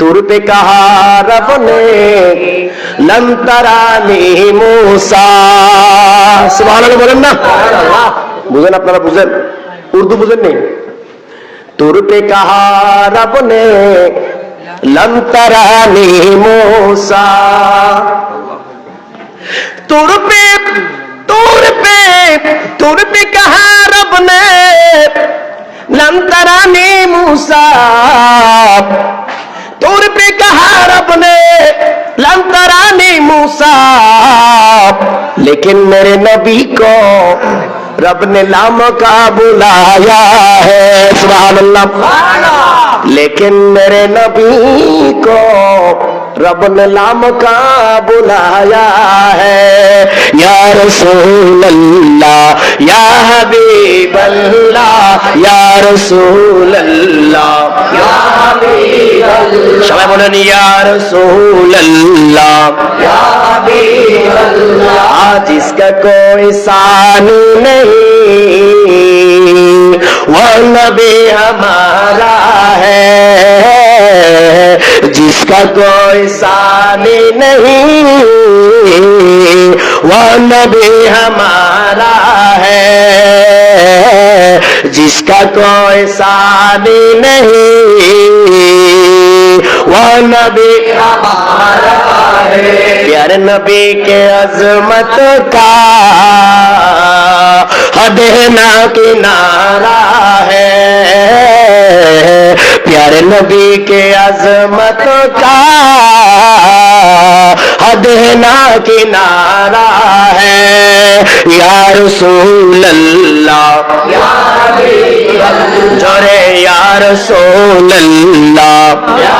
تور پہ کہا رب نے لنترا ترانی موسا سوال بولنا بزن اپنا بزن اردو بزن نہیں تور پہ کہا رب نے لنترا ترانی موسا تر پہ تور پہ تور پہ کہا رب نے لنترا ترانی موسا লঙ্করানি মুসা লেকিন মেরে নবী কো رب نے لام کا بلایا ہے سبحان اللہ لیکن میرے نبی کو رب نے لام کا بلایا ہے یا رسول اللہ یا حبیب اللہ یا رسول اللہ সবাই বলেন ইয়ার সোল্লাহ آج اس کا کوئی ثانی نہیں وہ نبی ہمارا ہے جس کا کوئی ثانی نہیں وہ نبی ہمارا ہے جس کا کوئی ثانی نہیں نبی پیارے نبی کے عظمت کا حد کنارا ہے۔ پیارے نبی کے عظمت کا حد نہ کنارہ ہے۔ یا رسول اللہ یار سو اللہ۔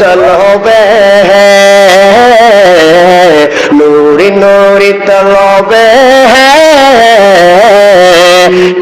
জল হবে নুরি নুরি তলবে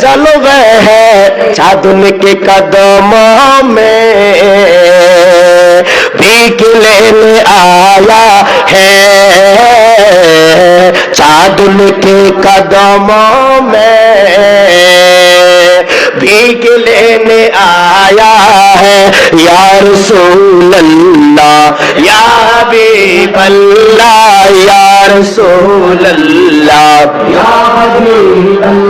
چل وہ ہے چادن کے قدموں میں بھیک لینے آیا ہے چادن کے قدموں میں بھیک لینے آیا ہے یا رسول اللہ یا حبیب اللہ یا رسول اللہ یا حبیب اللہ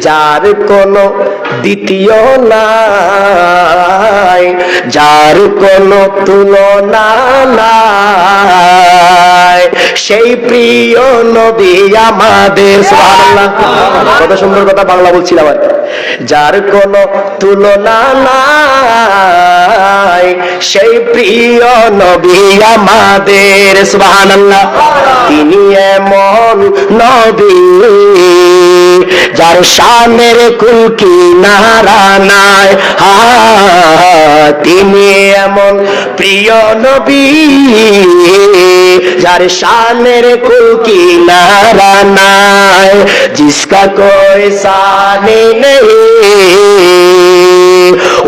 যার কোন দ্বিতীয় নাই যার কোন তুলনা নাই সেই প্রিয় নবী আমাদের কত সুন্দর কথা বাংলা বলছিলাম আর যার কোন তুলনা নাই সেই প্রিয় নবী আমাদের, সুবহানাল্লাহ। তিনি এমন নবী, যার শানের কুলকি নারা নাই। হা, তিনি এমন প্রিয় নবী, যার শানের কুল কি নারা নাই, জিসকা কোই সানি নেই।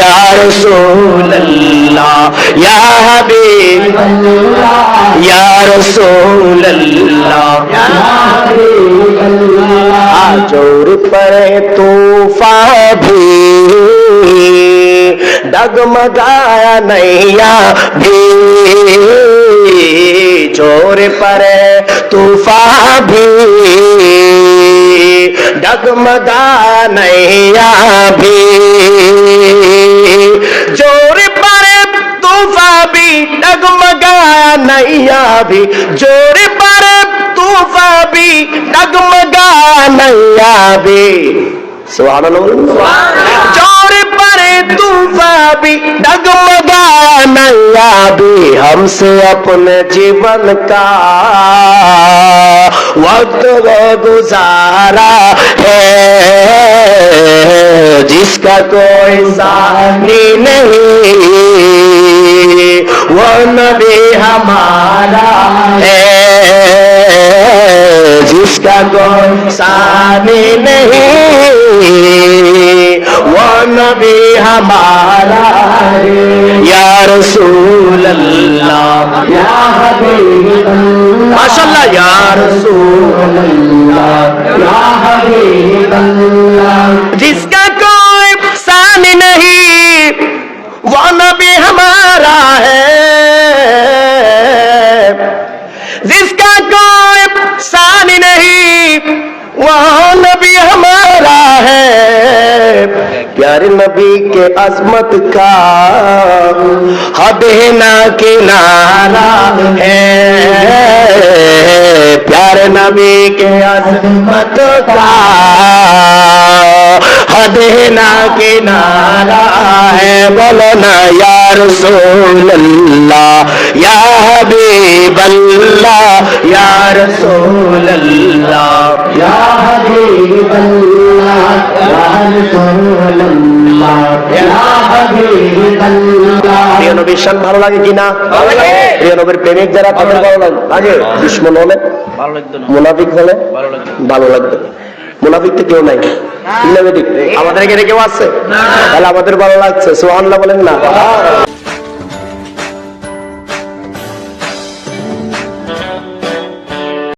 یا رسول اللہ یا حبیب، یا رسول اللہ آجور پر توفا بھی ڈگمگایا نیا بھی چور پر طوفان بھی ڈگمگا نیا بھی چور پر طوفان بھی ڈگمگا نیا بھی۔ سبحان اللہ چور پر طوفان بھی ڈگمگا نیا بھی۔ ہم سے اپنے جیون کا وقت وہ گزارا ہے۔ جس کا کوئی ثانی نہیں۔ وہ نبی ہمارا ہے۔ جس کا کوئی ثانی نہیں، وہ نبی ہمارا ہے۔ یا رسول اللہ، یا حبیب اللہ۔ ماشاء اللہ یا رسول اللہ، یا حبیب نبی ہمارا ہے۔ پیارے نبی کے عظمت کا حد نہ کنارا ہے۔ پیارے نبی کے عظمت کا حد نہ کنارا ہے۔ بولو نا یا رسول اللہ یا حبیب اللہ، یا رسول اللہ প্রিয় নবীর শান ভালো লাগে। কিনা প্রিয় নবীর প্রেমিক যারা তাদের ভালো লাগে দুশ্মন হলে মুনাফিক হলে ভালো লাগবে মুনাফিক তো কেউ নাই। আমাদের এখানে কেউ আছে? তাহলে আমাদের ভালো লাগছে। সোহান্লা বলেন না।